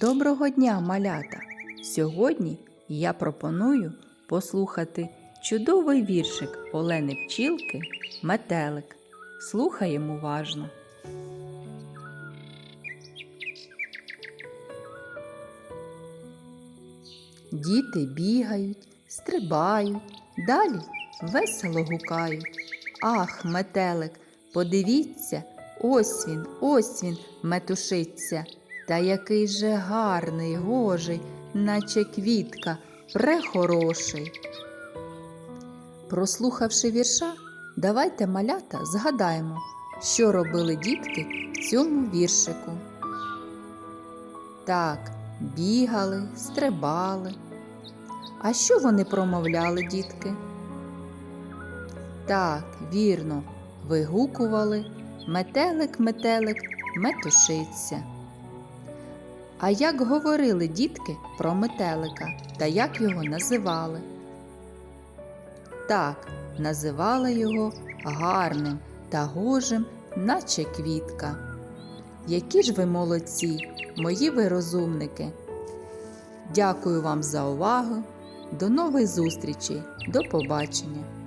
Доброго дня, малята! Сьогодні я пропоную послухати чудовий віршик Олени Пчілки Метелик. Слухаємо уважно. Діти бігають, стрибають, далі весело гукають. Ах, метелик, подивіться, ось він, ось він метушиться. Та який же гарний, гожий, наче квітка, прехороший. Прослухавши вірша, давайте малята згадаємо, що робили дітки в цьому віршику. Так, бігали, стрибали. А що вони промовляли, дітки? Так, вірно, вигукували метелик, метелик, метушиться. А як говорили дітки про метелика та як його називали? Так, називали його гарним та гожим, наче квітка. Які ж ви молодці, мої ви розумники! Дякую вам за увагу. До нових зустрічей. До побачення!